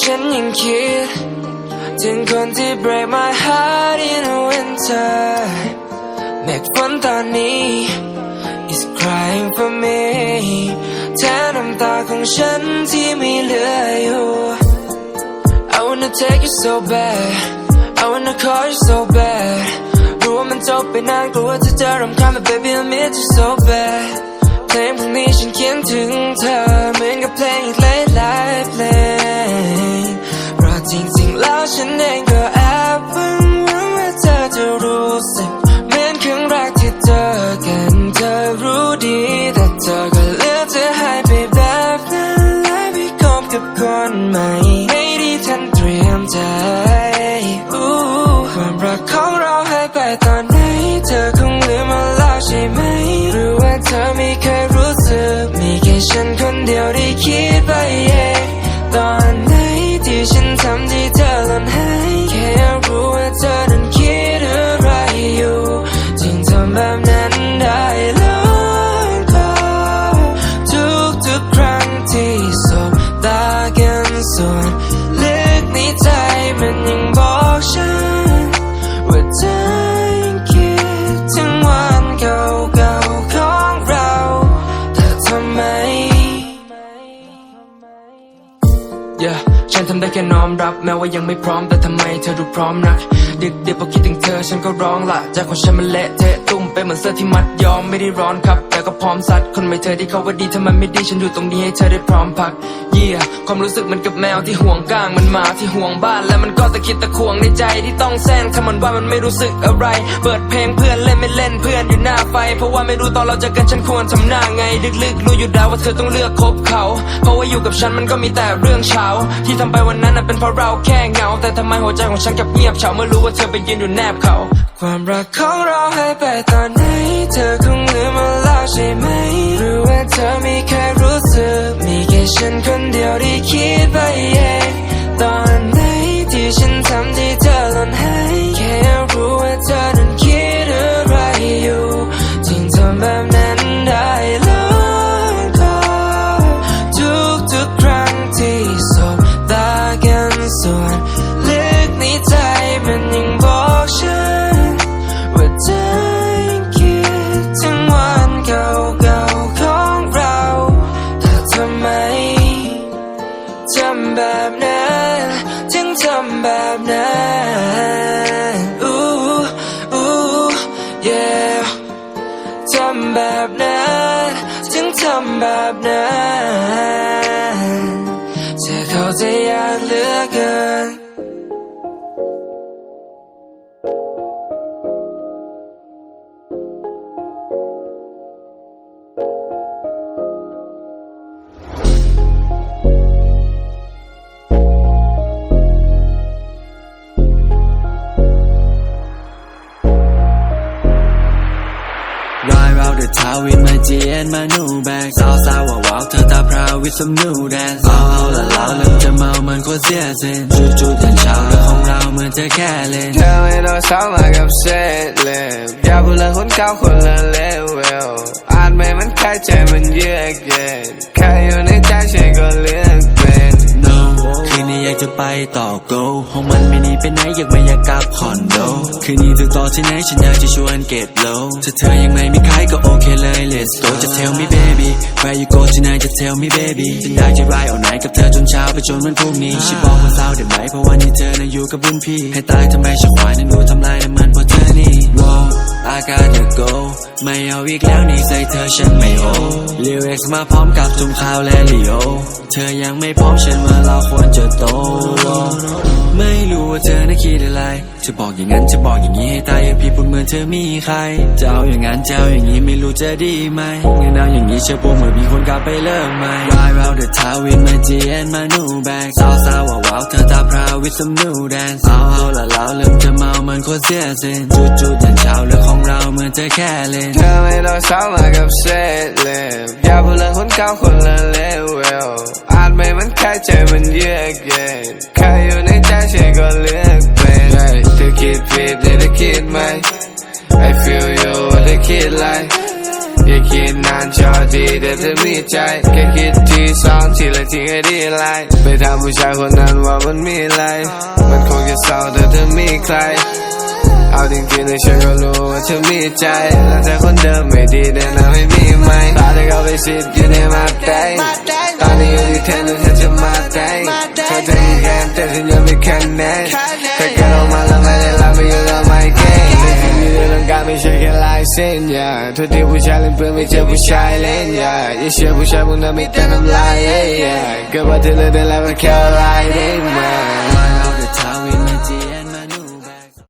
ฉันยังคิด ถึงคนที่ break my heart in the winter เมฆฝนตอนนี้ is crying for me แทนน้ำตาของฉันที่มีเหลืออยู่ I wanna take you so bad I wanna call you so bad รู้ว่ามันจบไปนานกลัวเธอจะรำคาญ but baby I miss you so bad เพลงพวกนี้ฉันเขียนถึงเธอ ความรักของเราหายไปตอนไหนเธอคงลืมมาแล้วใช่ไหม หรือว่าเธอไม่เคยรู้สึก มีแค่ฉันคนเดียวที่คิดไป น้อมรับแม้ว่ายังไม่พร้อมแต่ทำไมเธอดูพร้อมนักดึกเดี๋ยวพอคิดถึงเธอฉันก็ร้องละใจของฉันมันเละเทะตุ้มไปเหมือนเสื้อที่มัดยอมไม่ได้ร้อนครับแต่ก็พร้อมซัดคนไม่เธอที่เขาว่าดีถ้ามันไม่ดีฉันอยู่ตรงนี้ให้เธอได้พร้อมพัก เยี่ยความรู้สึกมันกับแมวที่ห่วงก้างมันหมาที่ห่วงบ้าน และมันก็ตะคิดตะควงในใจที่ต้องแซงถ้ามันว่ามันไม่รู้สึกอะไร เปิดเพลงเพื่อนเล่นไม่เล่นเพื่อนอยู่หน้าไฟ เพราะว่าไม่รู้ตอนเราเจอกันฉันควรทำหน้าไงลึกๆรู้อยู่แล้วว่าเธอต้องเลือกคบเขา เพราะว่าอยู่กับฉันมันก็มีแต่เรื่องเช้า ที่ทำไปวันนั้นน่ะเป็นเพราะเราแค่เหงา แต่ทำไมหัวใจของฉันกับเงียบเฉาเมื่อรู้ว่าเธอไปยืนอยู่แนบเขา ความรักของเราหายไปตอนไหนเธอคงลืมมาแล้วใช่ไหมหรือว่าเธอไม่เคยรู้สึกมีแค่ฉัน มันยังบอกฉันว่าเธอยังคิดถึงวันเก่าๆของเราแต่ทำไมทำแบบนั้นถึงทำแบบนั้นอู้อู้ yeah ทำแบบนั้นถึงทำแบบนั้นเธอเข้าใจยากเลือก round the town with my G and my new bag สาวสาวว่าว้าวเธอตาพราว with some new dance เอาเอาละเล่าเริ่มจะเมามันโคตรเสียเส้นจู่ๆตื่นเช้าเรื่องของเราเหมือนจะแค่เล่นเธอไม่ต้องเศร้ามากับเซตเล็บอย่าพูดเรื่องคนเก่าคนละเลเวลอานไม่มันแค่ใจมันเยือกเย็นแค่อยู่ในใจฉันก็เลื จะไปต่อ go ห้องมันไม่หนีไปไหนอยากไม่อยากกลับคอนโด คืนนี้จะต่อที่ไหนฉันอยากจะชวนเก็บโลถ้าเธอยังไม่มีใครก็โอเคเลย let's go จะ tell me baby where you go tonight จะ tell me baby ฉันอยากจะ ride all night กับเธอจนเช้าไปจนวันพรุ่งนี้ฉันบอกว่าเศร้าได้ไหมเพราะวันนี้เธอนั้นอยู่กับรุ่นพี่ ให้ตายทำไมฉันควายนั้นดูทำลายน้ำมันเพราะเธอนี่ wow I gotta go ไม่เอาอีกแล้วนี่ใจเธอฉันไม่โอ lyrics มาพร้อมกับจุ่มข้าวและลิโอ เธธอยังไม่พร้อมฉันว่าเราควรจะโต ไม่รู้ว่าเธอน่ะคิดอะไร จะบอกอย่างนั้นจะบอกอย่างนี้ให้ตายอย่างพี่พูดเหมือนเธอมีใครจะเอาอย่างนั้นจะเอาอย่างนี้ไม่รู้จะดีไหมงั้นเอาอย่างนี้เชื่อปูเหมือนมีคนกลับไปเริ่มใหม่ Ride round the town with my G and my new bag สาวสาวว้าวเธอตาพราว with some new dance เอาเอาละเราเริ่มจะเมาเหมือนคนเสียเส้นจุดจุดยันเช้าเรื่องของเราเหมือนเธอแค่เล่นเธอไม่ต้องเศร้ามากับเศษเล็บอย่าพูดเรื่องคนเก่าคนละเลเวลอาจไม่มันแค่ใจมันเยือกเย็นแค่อยู่ในใจฉันก็เลือกเป็น เฮ้ยเธอคิดผิดหรือเธอคิดไหม I feel you ว่าเธอคิดไรอย่าคิดนานชอทีแต่เธอมีใจแค่คิดทีสองทีละทีให้ดีไลไปถามผู้ชายคนนั้นว่ามันมีอะไร มันคงจะเศร้าแต่เธอมีใครเอาจริงๆเลยฉันก็รู้ว่าเธอมีใจแล้วเธอคนเดิมไม่ดีแน่นอนไม่มีไหมตาเธอเข้าไปสิทธิ์อยู่ในมาแดงต senya To ty musiałem